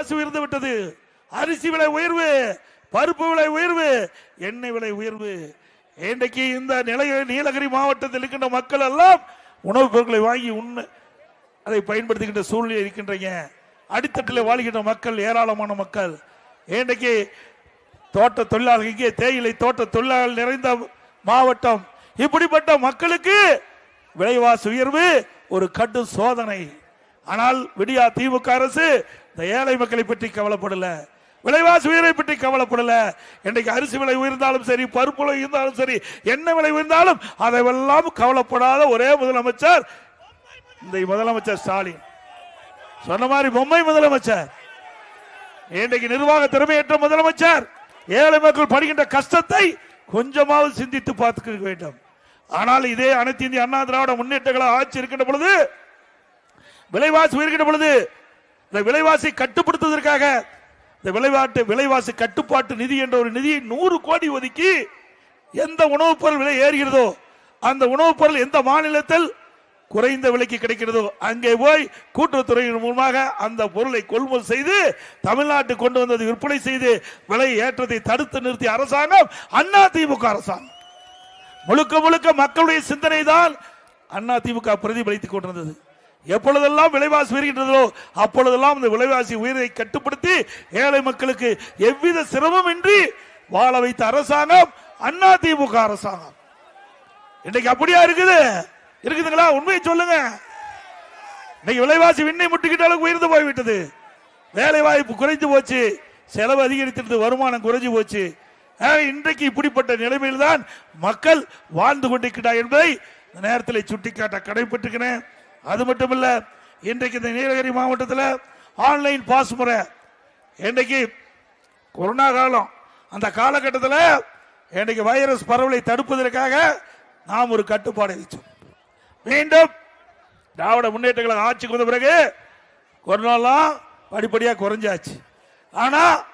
காசு உயர்ந்து விட்டது. அரிசி விலை உயர்வு பருப்பு விலை உயர்வு எண்ணெய் விலை உயர்வு. இன்றைக்கு இந்த நிலையில் நீலகிரி மாவட்டத்தில் இருக்கின்ற மக்கள் எல்லாம் உணவுப் பொருட்களை வாங்கி உண்ண அதை பயன்படுத்துகின்ற சூழ்நிலை இருக்கின்றீங்க. அடித்தட்டில் வாழ்கின்ற மக்கள் ஏராளமான மக்கள். இன்றைக்கு தோட்ட தொழிலாளர்கள் இங்கே தேயிலை தோட்ட தொழிலாளர்கள் நிறைந்த மாவட்டம். இப்படிப்பட்ட மக்களுக்கு விலைவாசி உயர்வு ஒரு கடும் சோதனை. ஆனால் விடியா திமுக அரசு இந்த ஏழை மக்களை பற்றி கவலைப்படல. விலைவாசி உயர்வை பற்றி கவலைப்படல. இன்றைக்கு அரிசி விலை உயர்ந்தாலும் சரி பருப்பு விலை உயர்ந்தாலும் சரி என்ன விலை உயர்ந்தாலும் அதைவெல்லாம் கவலைப்படாத ஒரே முதலமைச்சர் இந்த முதலமைச்சர் ஸ்டாலின். சொன்ன மாதிரி பொம்மை முதலமைச்சர். இன்றைக்கு நிர்வாக திறமையற்ற முதலமைச்சர். ஏழை மக்கள் படுகின்ற கஷ்டத்தை கொஞ்சமாவது சிந்தித்து பார்த்துக்க வேண்டும். ஆனால் இதே அனைத்து இந்திய அண்ணா திராவிட முன்னேற்றங்களை ஆட்சி இருக்கின்ற பொழுது விலைவாசி உயர்கின்ற பொழுது இந்த விலைவாசி கட்டுப்படுத்துவதற்காக இந்த விலைவாட்டு விலைவாசி கட்டுப்பாட்டு நிதி என்ற ஒரு நிதியை நூறு கோடி ஒதுக்கி எந்த உணவுப் பொருள் விலை ஏறுகிறதோ அந்த உணவுப் பொருள் எந்த மாநிலத்தில் குறைந்த விலைக்கு கிடைக்கிறதோ அங்கே போய் கூட்டுறவுத்துறையின் மூலமாக அந்த பொருளை கொள்முதல் செய்து தமிழ்நாட்டுக்கு கொண்டு வந்தது விற்பனை செய்து விலை ஏற்றத்தை தடுத்து நிறுத்திய அரசாங்கம் அண்ணா திமுக அரசாங்கம். முழுக்க முழுக்க மக்களுடைய சிந்தனை தான் அண்ணா திமுக பிரதிபலித்துக் கொண்டிருந்தது. எப்பொழுதெல்லாம் விலைவாசி உயர்கின்றதோ அப்பொழுதெல்லாம் அந்த விலைவாசி உயிரை கட்டுப்படுத்தி ஏழை மக்களுக்கு எவ்வித சிரமமின்றி வாழ வைத்த அரசாங்கம் அண்ணா திமுக அரசாங்கம். இன்னைக்கு அப்படியா இருக்குது? இருக்குதுங்களா? உண்மையை சொல்லுங்க. இன்னைக்கு விலைவாசி விண்ணை முட்டிக்கிட்ட அளவுக்கு உயர்ந்து போய்விட்டது. வேலை வாய்ப்பு குறைந்து போச்சு. செலவு அதிகரித்திருந்தது வருமானம் குறைஞ்சு போச்சு. இன்றைக்கு இப்படிப்பட்ட நிலைமையில் தான் மக்கள் வாழ்ந்து கொண்டிருக்கிறார் என்பதை இந்த நேரத்தில் சுட்டிக்காட்ட கடைபெற்றுக்கிறேன். அது மட்டுமல்ல இன்றைக்கு இந்த நீலகிரி மாவட்டத்தில் ஆன்லைன் பாஸ் முறை. இன்றைக்கு கொரோனா காலம். அந்த காலகட்டத்தில் இன்றைக்கு வைரஸ் பரவலை தடுப்பதற்காக நாம் ஒரு கட்டுப்பாடு வச்சோம். மீண்டும் திராவிட முன்னேற்ற ஆட்சிக்கு வந்த பிறகு கொரோனாலாம் படிப்படியாக குறைஞ்சாச்சு. ஆனால்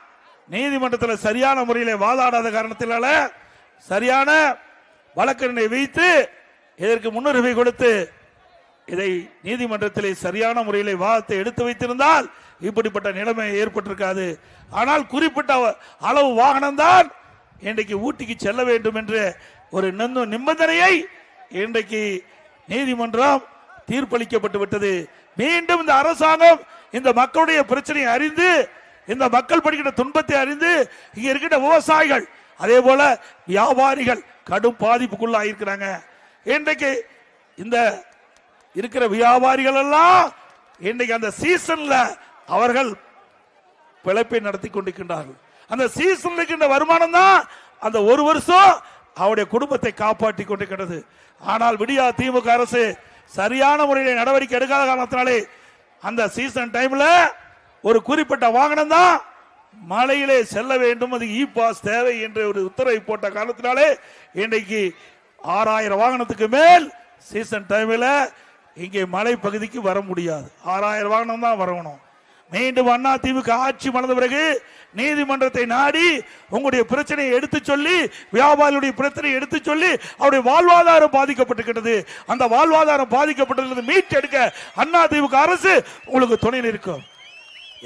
நீதிமன்றத்தில் சரியான முறையில் வாதாடாத காரணத்தினால சரியான வழக்கறிஞரை வைத்து இதற்கு முன்னுரிமை கொடுத்து இதை நீதிமன்றத்திலே சரியான முறையில் வாதத்தை எடுத்து வைத்திருந்தால் இப்படிப்பட்ட நிலைமை ஏற்பட்டிருக்காது. ஆனால் குறிப்பிட்ட அளவு வாகனம்தான் இன்றைக்கு ஊட்டிக்கு செல்ல வேண்டும் என்ற ஒரு நிபந்தனையை இன்றைக்கு நீதிமன்றம் தீர்ப்பளிக்கப்பட்டு விட்டது. மீண்டும் இந்த அரசாங்கம் இந்த மக்களுடைய பிரச்சனையை அறிந்து இந்த மக்கள் படுகின்ற துன்பத்தை அறிந்து இங்க இருக்கின்ற விவசாயிகள் அதே போல வியாபாரிகள் கடும் பாதிப்புக்குள்ளாயிருக்கிறாங்க. இன்றைக்கு இந்த இருக்கிற வியாபாரிகள் எல்லாம் இன்னைக்கு அந்த சீசன்ல அவர்கள் பிழைப்பை நடத்தி கொண்டிருக்கின்றார்கள். அந்த சீசன்ல இருக்கின்ற வருமானம் தான் அந்த ஒரு வருஷம் அவருடைய குடும்பத்தை காப்பாற்றி கொண்டிருக்கிறது. ஆனால் விடியா திமுக அரசு சரியான முறையில் நடவடிக்கை எடுக்காத காரணத்தினாலே அந்த சீசன் டைம்ல ஒரு குறிப்பிட்ட வாகனம் தான் மலையிலே செல்ல வேண்டும். அது இ பாஸ் தேவை என்ற ஒரு உத்தரவை போட்ட காரணத்தினாலே இன்றைக்கு ஆறாயிரம் வாகனத்துக்கு மேல் சீசன் டைம்ல இங்கே மலைப்பகுதிக்கு வர முடியாது. ஆறாயிரம் வாகனம் தான் வரணும். மீண்டும் அண்ணா தீவுக்கு ஆட்சி மணந்த பிறகு நீதிமன்றத்தை நாடி உங்களுடைய பிரச்சனையை எடுத்து சொல்லி வியாபாரியுடைய பிரச்சனையை எடுத்து சொல்லி அவருடைய வாழ்வாதாரம் பாதிக்கப்பட்டிருக்கிறது அந்த வாழ்வாதாரம் பாதிக்கப்பட்டிருக்கிறது மீட்டெடுக்க அண்ணா தீவுக்கு அரசு உங்களுக்கு துணை நிற்கும்.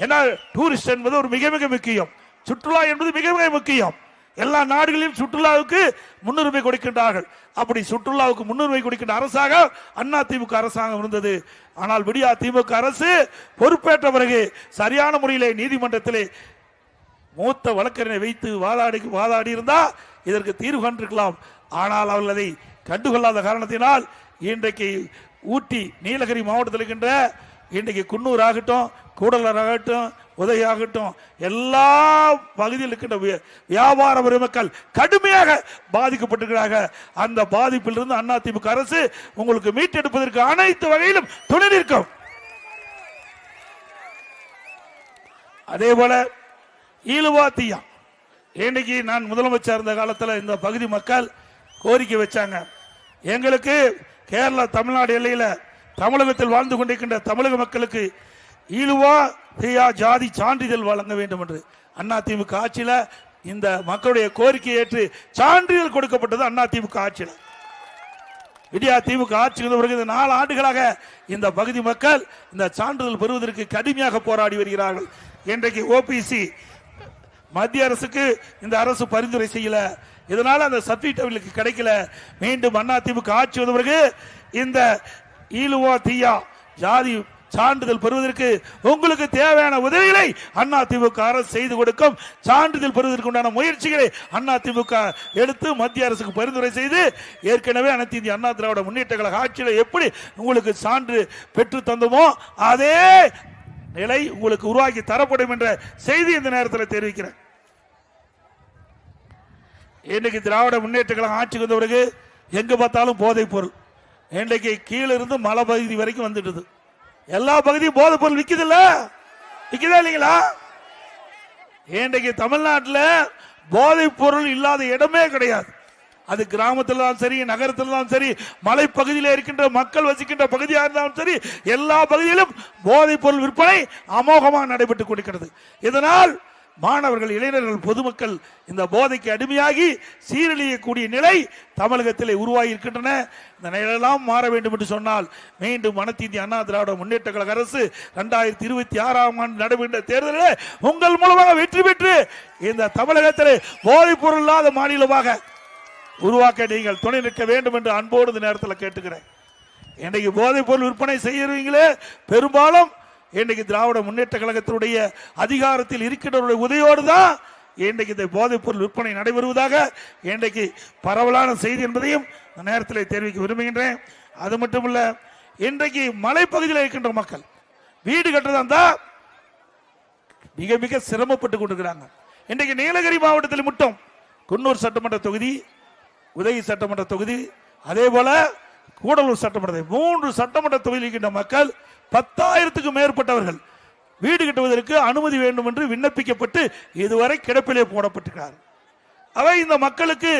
ஏன்னா டூரிஸ்ட் என்பது ஒரு மிக மிக முக்கியம். சுற்றுலா என்பது மிக மிக முக்கியம். எல்லா நாடுகளிலும் சுற்றுலாவுக்கு முன்னுரிமை கொடுக்கின்றார்கள். அப்படி சுற்றுலாவுக்கு முன்னுரிமை கொடுக்கின்ற அரசாக அண்ணா திமுக அரசாங்கம் இருந்தது. ஆனால் விடியா திமுக அரசு பொறுப்பேற்ற பிறகு சரியான முறையிலே நீதிமன்றத்திலே மூத்த வழக்கறிஞரை வைத்து வாதாடி வாதாடி இருந்தால் இதற்கு தீர்வு கண்டிருக்கலாம். ஆனால் அவர்கள் அதை கண்டுகொள்ளாத காரணத்தினால் இன்றைக்கு ஊட்டி நீலகிரி மாவட்டத்தில் இருக்கின்ற இன்றைக்கு குன்னூர் ஆகட்டும் கூடலர் ஆகட்டும் உதவியாகட்டும். எல்லா பகுதியில் இருக்கின்ற வியாபார பெருமக்கள் கடுமையாக பாதிக்கப்பட்டிருக்கிறார்கள் அந்த பாதிப்பிலிருந்து அதிமுக அரசு உங்களுக்கு மீட்டெடுப்பதற்கு அனைத்து வகையிலும் துணை நிற்கும். அதே போல ஈழுவாத்தியா இன்னைக்கு நான் முதலமைச்சர் இருந்த காலத்தில் இந்த பகுதி மக்கள் கோரிக்கை வச்சாங்க. எங்களுக்கு கேரளா தமிழ்நாடு எல்லையில் தமிழகத்தில் வாழ்ந்து கொண்டிருக்கின்ற தமிழக மக்களுக்கு ஈழுவா தீயா ஜாதி சான்றிதழ் வழங்க வேண்டும் என்று. அண்ணா ஆட்சியில் இந்த மக்களுடைய கோரிக்கை ஏற்று சான்றிதழ் கொடுக்கப்பட்டது அண்ணா ஆட்சியில். விடியா திமுக ஆட்சி வந்த பிறகு இந்த நாலு ஆண்டுகளாக இந்த பகுதி மக்கள் இந்த சான்றிதழ் பெறுவதற்கு கடுமையாக போராடி வருகிறார்கள். இன்றைக்கு ஓபிசி மத்திய அரசுக்கு இந்த அரசு பரிந்துரை செய்யல. இதனால அந்த சர்டிபிகேட் அவர்களுக்கு கிடைக்கல. மீண்டும் அண்ணா ஆட்சி வந்த பிறகு இந்த ஈழுவா தீயா ஜாதி சான்றிதழ் பெறுவதற்கு உங்களுக்கு தேவையான உதவிகளை அண்ணா திமுக அரசு செய்து கொடுக்கும். சான்றிதழ் பெறுவதற்கு உண்டான முயற்சிகளை அண்ணா திமுக எடுத்து மத்திய அரசுக்கு பரிந்துரை செய்து ஏற்கனவே அனைத்து இந்திய அண்ணா திராவிட முன்னேற்ற கழக ஆட்சியில் எப்படி உங்களுக்கு சான்று பெற்று தந்தோமோ அதே நிலை உங்களுக்கு உருவாக்கி தரப்படும் என்ற செய்தி இந்த நேரத்தில் தெரிவிக்கிறேன். இன்னைக்கு திராவிட முன்னேற்ற கழகம் ஆட்சிக்கு வந்த பிறகு எங்க பார்த்தாலும் போதைப் பொருள். இன்றைக்கு கீழே இருந்து மலை பகுதி வரைக்கும் வந்துடுது எல்லா பகுதியும் போதைப் பொருள் விக்குது இல்ல விக்குதா இல்லைங்களா? இன்றைக்கு தமிழ்நாட்டில் போதைப் பொருள் இல்லாத இடமே கிடையாது. அது கிராமத்தில் தான் சரி நகரத்தில் தான் சரி மலைப்பகுதியில் இருக்கின்ற மக்கள் வசிக்கின்ற பகுதியாக இருந்தாலும் சரி எல்லா பகுதியிலும் போதைப் பொருள் விற்பனை அமோகமாக நடைபெற்று கொண்டிருக்கிறது. இதனால் மாணவர்கள் இளைஞர்கள் பொதுமக்கள் இந்த போதைக்கு அடிமையாகி சீரழியக்கூடிய நிலை தமிழகத்திலே உருவாகி இருக்கின்றன இந்த நிலையெல்லாம் மாற வேண்டும் என்று சொன்னால் மீண்டும் அனைத்து இந்திய அண்ணா திராவிட முன்னேற்ற கழக அரசு ரெண்டாயிரத்தி இருபத்தி ஆறாம் ஆண்டு நடைபெற்ற தேர்தலில் உங்கள் மூலமாக வெற்றி பெற்று இந்த தமிழகத்தில் போதைப் பொருள் இல்லாத மாநிலமாக உருவாக்க நீங்கள் துணை நிற்க வேண்டும் என்று அன்போடு இந்த நேரத்தில் கேட்டுக்கிறேன். இன்றைக்கு போதைப் பொருள் விற்பனை செய்யறவங்களே பெரும்பாலும் இன்றைக்கு திராவிட முன்னேற்ற கழகத்தினுடைய அதிகாரத்தில் இருக்கின்றவருடைய உதவியோடு தான் இன்றைக்கு இந்த போதைப் பொருள் விற்பனை நடைபெறுவதாக இன்றைக்கு பரவலான செய்தி என்பதையும் நேரத்தில் தெரிவிக்க விரும்புகின்றேன். அது மட்டுமல்ல இன்றைக்கு மலைப்பகுதியில் இருக்கின்ற மக்கள் வீடு கட்டுறதா இருந்தா மிக மிக சிரமப்பட்டு கொண்டிருக்கிறாங்க. இன்றைக்கு நீலகிரி மாவட்டத்தில் மட்டும் குன்னூர் சட்டமன்ற தொகுதி உதவி சட்டமன்ற தொகுதி அதே போல கூடலூர் சட்டமன்றத்தை மூன்று சட்டமன்ற தொகுதியில் மக்கள் பத்தாயிரத்துக்கும் மேற்பட்டவர்கள் வீடு கட்டுவதற்கு அனுமதி வேண்டும் என்று விண்ணப்பிக்கப்பட்டு இதுவரை கிடப்பிலே போடப்பட்டிருக்கிறார் அவை இந்த மக்களுக்கு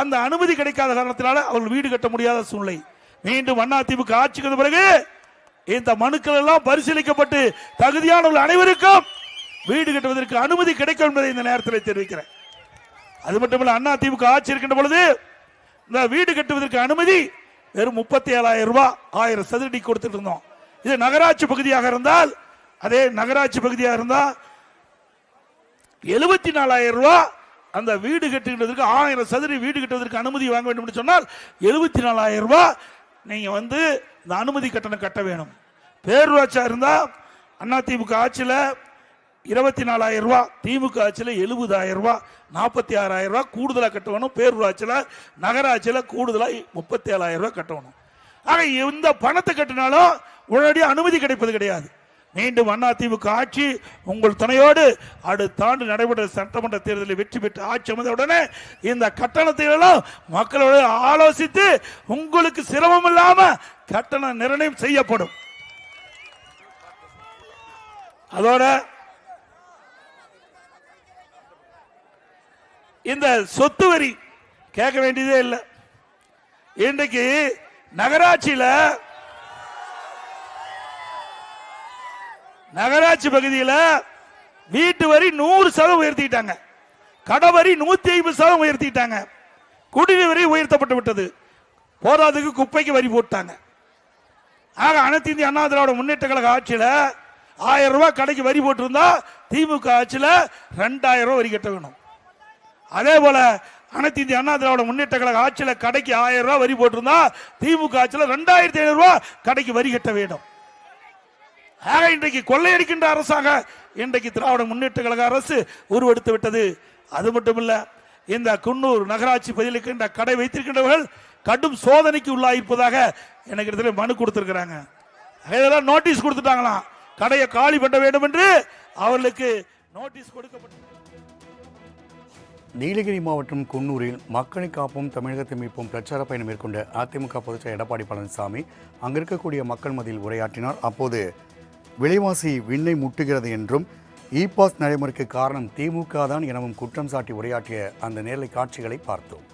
அந்த அனுமதி கிடைக்காத காரணத்தினால அவர்கள் வீடு கட்ட முடியாத சூழ்நிலை. மீண்டும் அண்ணா ஆட்சிக்கு வந்த பிறகு இந்த மனுக்கள் எல்லாம் பரிசீலிக்கப்பட்டு தகுதியானவர்கள் அனைவருக்கும் வீடு கட்டுவதற்கு அனுமதி கிடைக்கும் என்பதை இந்த நேரத்தில் தெரிவிக்கிறேன். அது மட்டுமல்ல அண்ணா ஆட்சி இருக்கின்ற பொழுது இந்த வீடு கட்டுவதற்கு அனுமதி வெறும் முப்பத்தி ஏழாயிரம் ரூபாய் ஆயிரம் சதுரடி கொடுத்துட்டு இருந்தோம். இது நகராட்சி பகுதியாக இருந்தால் அதே நகராட்சி பகுதியாக இருந்தால் எழுபத்தி நாலாயிரம் ரூபாய் அந்த வீடு கட்டுகிறதுக்கு ஆயிரம் சதுர வீடு கட்டுவதற்கு அனுமதி வாங்க வேண்டும் என்று சொன்னால் எழுபத்தி நாலாயிரம் ரூபாய் நீங்கள் வந்து இந்த அனுமதி கட்டணம் கட்ட வேணும். பேரூராட்சியாக இருந்தால் அண்ணா திமுக ஆட்சியில் இருபத்தி நாலாயிரம் ரூபா திமுக ஆட்சியில் எழுபதாயிரம் ரூபா நாற்பத்தி ஆறாயிரம் ரூபா கூடுதலாக கட்டணும். பேரூராட்சியில் நகராட்சியில் கூடுதலாக முப்பத்தி ஏழாயிரம் ரூபாய் கட்டணும். ஆக இந்த பணத்தை கட்டினாலும் உடனடியாக அனுமதி கிடைப்பது கிடையாது. மீண்டும் அண்ணா ஆட்சி உங்கள் துணையோடு அடுத்த ஆண்டு நடைபெற்ற சட்டமன்ற தேர்தலில் வெற்றி பெற்று ஆட்சி அமைந்த உடனே இந்த கட்டணத்தை மக்களோடு ஆலோசித்து உங்களுக்கு சிரமம் இல்லாம கட்டண நிர்ணயம் செய்யப்படும். அதோட இந்த சொத்து வரி கேட்க வேண்டியதே இல்லை. இன்றைக்கு நகராட்சியில நகராட்சி பகுதியில் வீட்டு வரி நூறு சதவீதம் உயர்த்திட்டாங்க. கடை வரி நூத்தி ஐம்பது சதவீதம் உயர்த்திட்டாங்க. குடிநீர் வரி உயர்த்தப்பட்டு விட்டது. போதாதுக்கு குப்பைக்கு வரி போட்டாங்க. ஆக அனைத்து இந்திய அண்ணா திராவிட முன்னேற்ற கழக ஆட்சியில் ஆயிரம் ரூபாய் கடைக்கு வரி போட்டிருந்தா திமுக ஆட்சியில் ரெண்டாயிரம் ரூபாய் வரி கட்ட வேணும். அதே போல அனைத்து இந்திய அண்ணா திராவிட முன்னேற்ற கழக ஆட்சியில் கடைக்கு ஆயிரம் ரூபாய் வரி போட்டிருந்தா திமுக ஆட்சியில் ரெண்டாயிரத்தி ஐநூறு ரூபாய் கடைக்கு வரி கட்ட வேண்டும். ஆக இன்றைக்கு கொள்ளையடிக்கின்ற அரசாக இன்றைக்கு திராவிட முன்னேற்ற கழக அரசு உருவெடுத்து விட்டது. அது மட்டும் இல்லை இந்த குன்னூர் நகராட்சி பகுதியில் கடை வைத்திருக்கின்றவர்கள் கடும் சோதனைக்கு உள்ளாயிருப்பதாக எனக்கு இடத்துல மனு கொடுத்துருக்குறாங்க. இதெல்லாம் நோட்டீஸ் கொடுத்துட்டாங்களாம். கடையை காலி பண்ண வேண்டும் என்று அவர்களுக்கு நோட்டீஸ் கொடுக்கப்பட்டு நீலகிரி மாவட்டம் குன்னூரில் மக்களை காப்போம் தமிழகத்தை மீட்போம் பிரச்சார பயணம் மேற்கொண்ட அதிமுக பொதுச்செயலர் எடப்பாடி பழனிசாமி அங்கு இருக்கக்கூடிய மக்கள் மதியில் உரையாற்றினார். அப்போது விலைவாசி விண்ணை முட்டுகிறது என்றும் இ பாஸ் நடைமுறைக்கு காரணம் திமுக தான் எனவும் குற்றம் சாட்டி உரையாற்றிய அந்த நேரலை காட்சிகளை பார்த்தோம்.